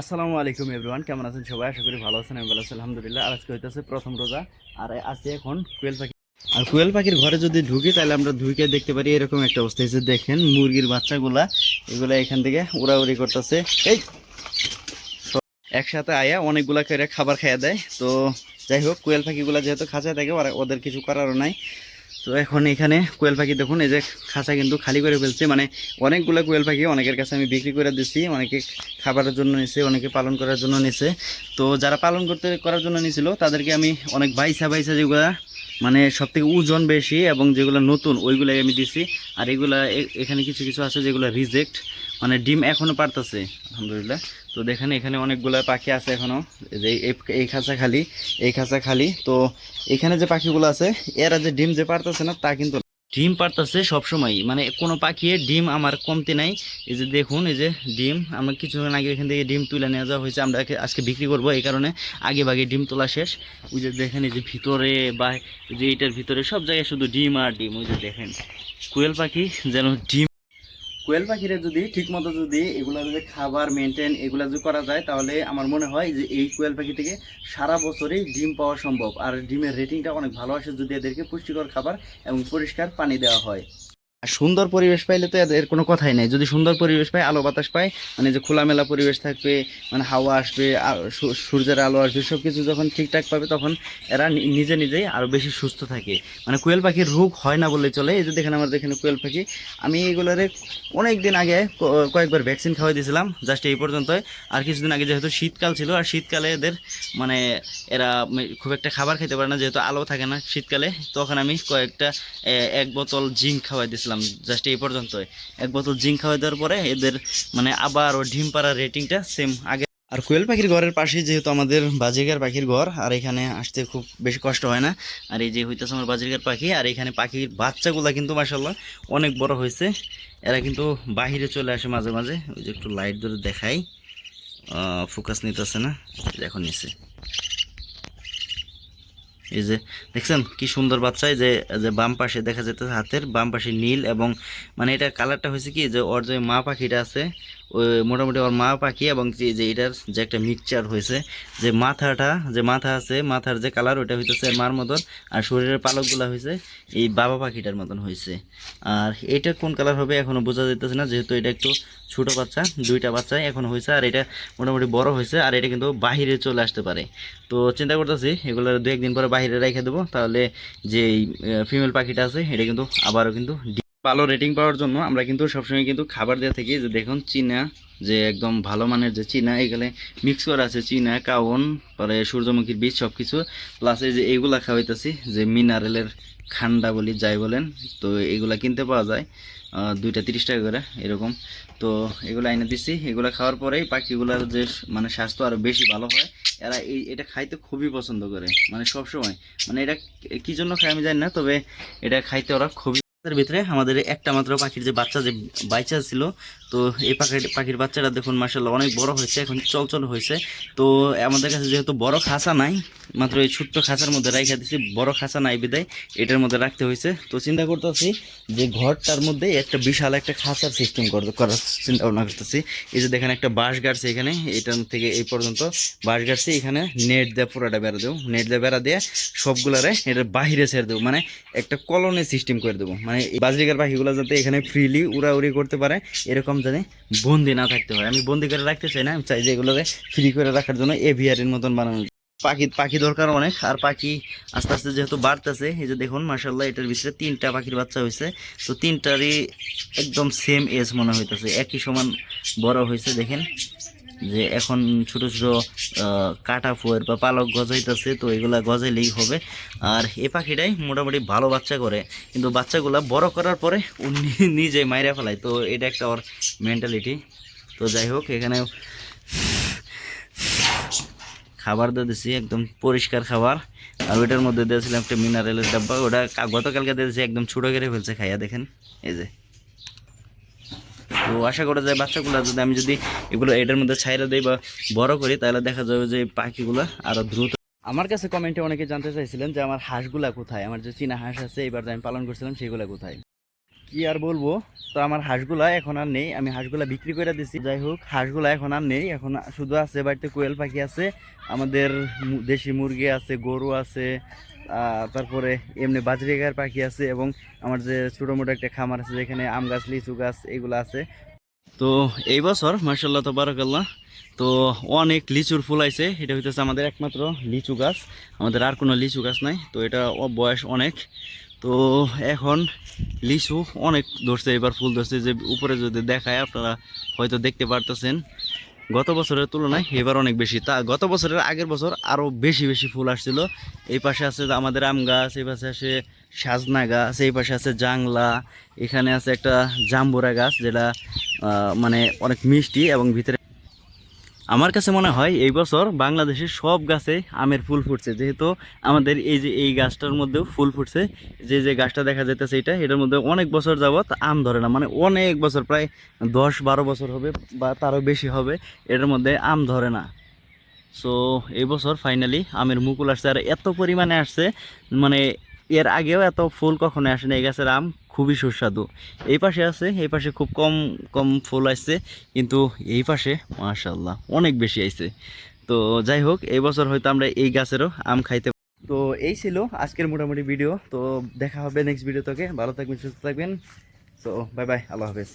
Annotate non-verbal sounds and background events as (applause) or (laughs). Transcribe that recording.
আসসালামু আলাইকুম এভরিওয়ান, কেমন আছেন সবাই? আশা করি ভালো আছেন, আমি ভালো আছি, আলহামদুলিল্লাহ। আজকে হইতেছে প্রথম রোজা, আর আছে এখন কোয়েল পাখি। আর কোয়েল পাখির ঘরে যদি ঢুকি, তাহলে আমরা ঢুকে দেখতে পারি এরকম একটা অবস্থা। হয়েছে দেখেন, মুরগির বাচ্চাগুলা, এগুলা এখান থেকে উড়াউড়ি করতেছে। এই! একসাথে আয়া অনেকগুলা করে খাবার খাইয়া দেয়। তো যাই হোক, কোয়েল পাখিগুলা যেহেতু খাঁচায় থাকে, ওরা ওদের কিছু করারও নাই। তো এখন এখানে কোয়েল পাখি দেখুন, এই যে খাঁচা কিন্তু খালি করে ফেলছে। মানে অনেকগুলো কোয়েল পাখি অনেকের কাছে আমি বিক্রি করে দিচ্ছি অনেকে খাবারের জন্য নিছে, অনেকে পালন করার জন্য নিছে। তো যারা পালন করতে করার জন্য নিছিল, তাদেরকে আমি অনেক বাইসা বাইসা যেগুলো মানে সব থেকে ওজন বেশি এবং যেগুলো নতুন, ওইগুলাই আমি দিছি। আর এগুলা এখানে কিছু কিছু আছে যেগুলো রিজেক্ট মানে ডিম এখনও পারতেছে, আলহামদুলিল্লাহ। তো দেখেন এখানে অনেকগুলো পাখি আছে এখনও যে এই- খাঁচা খালি, এই খাঁচা খালি। তো এখানে যে পাখিগুলো আছে, এরা যে ডিম যে পারতেছে না, তা কিন্তু। ডিম পারতেছে সবসময়। মানে কোনো পাখিয়ে ডিম আমার কমতি নাই। এই যে দেখুন, এই যে ডিম, আমার কিছুক্ষণ আগে এখান থেকে ডিম তুলে নিয়ে যাওয়া হয়েছে, আমরা আজকে বিক্রি করব, এই কারণে আগে ভাগে ডিম তোলা শেষ। ওই যে দেখেন, এই যে ভিতরে বা যে এটার ভিতরে সব জায়গায় শুধু ডিম আর ডিম, ওই যে দেখেন। কুয়েল পাখি যেন ডিম কোয়েল পাখিরা যদি ঠিকমতো যদি এগুলা যদি খাবার মেনটেন এগুলা যদি করা যায়, তাহলে আমার মনে হয় যে এই কোয়েল পাখি থেকে সারা বছরেই ডিম পাওয়া সম্ভব। আর ডিমের রেটিংটা অনেক ভালো আসে যদি এদেরকে পুষ্টিকর খাবার এবং পরিষ্কার পানি দেওয়া হয়। আর সুন্দর পরিবেশ পাইলে তো এদের কোনো কথাই নাই। যদি সুন্দর পরিবেশ পায়, আলো বাতাস পায় মানে যে খোলামেলা পরিবেশ থাকবে মানে হাওয়া আসবে সূর্যের আলো আসবে সব কিছু যখন ঠিকঠাক পাবে তখন এরা নিজে নিজেই আরও বেশি সুস্থ থাকে। মানে কোয়েল পাখির রোগ হয় না বলে চলে। এই যে দেখেন আমাদের এখানে কোয়েল পাখি। আমি এগুলোরে অনেক দিন আগে কয়েকবার ভ্যাকসিন খাওয়াই দিয়েছিলাম, জাস্ট এই পর্যন্তই আর কিছুদিন আগে যেহেতু শীতকাল ছিল, আর শীতকালে এদের মানে এরা খুব একটা খাবার খেতে পারে না, যেহেতু আলো থাকে না শীতকালে, তখন আমি কয়েকটা এক বোতল জিঙ্ক খাওয়াই দিয়েছিলাম। জাস্ট এই পর্যন্ত এক বোতল জিঙ্ক খাওয়াই দেওয়ার পরে এদের মানে আবার ও ডিম পাড়ার রেটিংটা সেম আগে আর কোয়েল পাখির ঘরের পাশেই যেহেতু আমাদের বাজিকার পাখির ঘর, আর এখানে আসতে খুব বেশি কষ্ট হয় না। আর এই যে হইতেছে আমার বাজিকার পাখি, আর এখানে পাখির বাচ্চাগুলা কিন্তু মাসাল্লাহ অনেক বড় হয়েছে। এরা কিন্তু বাহিরে চলে আসে মাঝে মাঝে। ওই যে একটু লাইট ধরে দেখাই। ফোকাস নিতেছে না। এখন নিছে। এই যে দেখছেন কি সুন্দর বাচ্চা যে যে বাম পাশে দেখা যেতেছে হাতের, বাম পাশে নীল এবং মানে এটা কালারটা হয়েছে কি, যে ওর যে মা পাখিটা আছে মোটামুটি ওর মা পাখি এবং যে এটার যে একটা মিক্সচার হয়েছে, যে মাথাটা, যে মাথা আছে, মাথার যে কালার ওটা হইতেছে মার মতন আর শরীরের পালকগুলো হয়েছে এই বাবা পাখিটার মতন হয়েছে আর এটা কোন কালার হবে এখনও বোঝা যাইতেছে না, যেহেতু এটা একটু ছোট বাচ্চা, দুইটা বাচ্চা এখন হয়েছে আর এটা মোটামুটি বড় হয়েছে আর এটা কিন্তু বাহিরে চলে আসতে পারে। তো চিন্তা করতেছি এগুলো দু একদিন পরে বাইরে রেখে দেবো। তাহলে যে ফিমেল পাখিটা আছে, এটা কিন্তু আবারও কিন্তু ভালো রেটিং পাওয়ার জন্য আমরা কিন্তু সবসময় কিন্তু খাবার দেওয়া থাকি। যে দেখুন, চীনা, যে একদম ভালো মানের যে চীনা, এখানে মিক্স করা আছে চীনা কাউন পরে সূর্যমুখীর বীজ সব কিছু প্লাস এই যে এইগুলা খাওয়াইতেছি, যে মিনারেলের খান্ডা বলি যাই বলেন, তো এগুলা কিনতে পাওয়া যায় দুইটা তিরিশ টাকা করে এরকম। তো এগুলো এনে দিচ্ছি এগুলো খাওয়ার পরেই পাখিগুলোর যে মানে স্বাস্থ্য আরও বেশি ভালো হয়। এরা এই, এটা খাইতে খুবই পছন্দ করে মানে সবসময়। মানে এটা কি জন্য খায় আমি জানি না, তবে এটা খাইতে ওরা খুবই এর ভিতরে আমাদের একটা মাত্র পাখির যে বাচ্চা যে বাইচা ছিল, তো এই পাখির পাখির বাচ্চাটা দেখুন মার্শাল্লাহ অনেক বড় হয়েছে, এখন চলচল হয়েছে। তো আমাদের কাছে যেহেতু বড় খাঁচা নাই, মাত্র এই ছোট্ট খাঁচার মধ্যে রাখা দিছি, বড় খাঁচা নাই বিদায়, এটার মধ্যে রাখতে হয়েছে। তো চিন্তা করতেছি যে ঘরটার মধ্যে একটা বিশাল একটা খাঁচার সিস্টেম করার চিন্তা ভাবনা করতেছি। এই যে দেখেন একটা বাঁশ গাড়ছে এখানে, এটার থেকে এই পর্যন্ত বাঁশ গাড়ছে, এখানে নেট দিয়ে পুরোটা বেড়া দেবো, নেট দিয়ে বেড়া দিয়ে সবগুলারে এটা বাহিরে ছেড়ে দেবো মানে একটা কলনে সিস্টেম করে দেবো মানে এই বাজরিকার পাখিগুলো যাতে এখানে ফ্রিলি উড়াউড়ি করতে পারে, এরকম জানি বন্দি না থাকতে হয়। আমি বন্দি করে রাখতে চাই না, আমি চাই যে এগুলোকে ফ্রি করে রাখার জন্য এভিয়ারের মতন বানানো পাখি পাখি দরকার অনেক, আর পাখি আস্তে আস্তে যেহেতু বাড়তেছে, এই যে দেখুন মার্শাল্লাহ এটার ভিতরে তিনটা পাখির বাচ্চা হয়েছে। তো তিনটারই একদম সেম এজ মনে হইতেছে, একই সমান বড় হয়েছে, দেখেন। যে এখন ছোট ছোট কাটা ফুয়ের বা পালক গজাইতেছে তো এগুলা গজাইলেই হবে। আর এ পাখিটাই মোটামুটি ভালো বাচ্চা করে। কিন্তু বাচ্চাগুলা বড় করার পরে ও নি- (laughs) নিজে মাইরা ফেলায়। তো এটা একটা ওর মেন্টালিটি তো যাই হোক, এখানে খাবার দিয়ে দিছি, একদম পরিষ্কার খাবার। আর ওইটার মধ্যে দিয়েছিলাম একটা মিনারেলের ডাব্বা। ওটা গতকালকে দিয়েছি, একদম ছোটো করে ফেলছে, খাইয়া দেখেন। এই যে। তো আশা করা যায় বাচ্চাগুলো যদি আমি যদি এগুলো এটার মধ্যে ছাইরা দিই বা বড় করি, তাহলে দেখা যাবে যে পাখিগুলো আরও দ্রুত আমার কাছে কমেন্টে অনেকে জানতে চাইছিলেন যে আমার হাঁসগুলা কোথায়? আমার যে চীনা হাঁস আছে এবার যে আমি পালন করছিলাম, সেগুলা কোথায়? কি আর বলব? তো আমার হাঁসগুলা এখন আর নেই। আমি হাঁসগুলা বিক্রি করে দিছি। যাই হোক, হাঁসগুলা এখন আর নেই। এখন শুধু আছে বাড়িতে কোয়েল পাখি আছে। আমাদের দেশি মুরগি আছে, গরু আছে তারপরে এমনি বাজরিগার পাখি আছে এবং আমার যে ছোটো মোটো একটা খামার আছে যেখানে আম গাছ, লিচু গাছ এগুলো আছে। তো এই বছর মার্শাল্লাহ তো বারাকাল্লাহ তো অনেক লিচুর ফুল আইছে। এটা হইতেছে আমাদের একমাত্র লিচু গাছ। আমাদের আর কোনো লিচু গাছ নাই, তো এটা বয়স অনেক। তো এখন লিচু অনেক ধরছে, এবার ফুল ধরছে। যে উপরে যদি দেখায় আপনারা হয়তো দেখতে পারতেছেন। গত বছরের তুলনায় এবার অনেক বেশি। তা গত বছরের আগের বছর আরও বেশি বেশি ফুল আসছিল। এই পাশে আছে আমাদের আম গাছ, এই পাশে আছে সাজনা গাছ, এই পাশে আছে জাংলা, এখানে আছে একটা জাম্বুরা গাছ যেটা মানে অনেক মিষ্টি এবং ভিতরে আমার কাছে মনে হয় এই বছর বাংলাদেশের সব গাছে আমের ফুল ফুটছে। যেহেতু আমাদের এই যে এই গাছটার মধ্যেও ফুল ফুটছে, যে যে গাছটা দেখা যাইতেছে এটা, এটার মধ্যে অনেক বছর যাবত আম ধরে না। মানে অনেক বছর, প্রায় দশ বারো বছর হবে বা তারও বেশি হবে, এটার মধ্যে আম ধরে না। সো এই বছর ফাইনালি আমের মুকুল আসছে, আর এত পরিমাণে আসছে মানে এর আগেও এত ফুল কখনো আসে না এই গাছের আম খুবই সুস্বাদু। এই পাশে আছে, এই পাশে খুব কম কম ফুল আসছে, কিন্তু এই পাশে মাশাল্লাহ অনেক বেশি আইছে তো যাই হোক, এই বছর হয়তো আমরা এই গাছেরও আম খাইতে তো এই ছিল আজকের মোটামুটি ভিডিও। তো দেখা হবে নেক্সট ভিডিও থেকে ভালো থাকবেন, সুস্থ থাকবেন। তো বাই বাই আল্লাহ হাফেজ।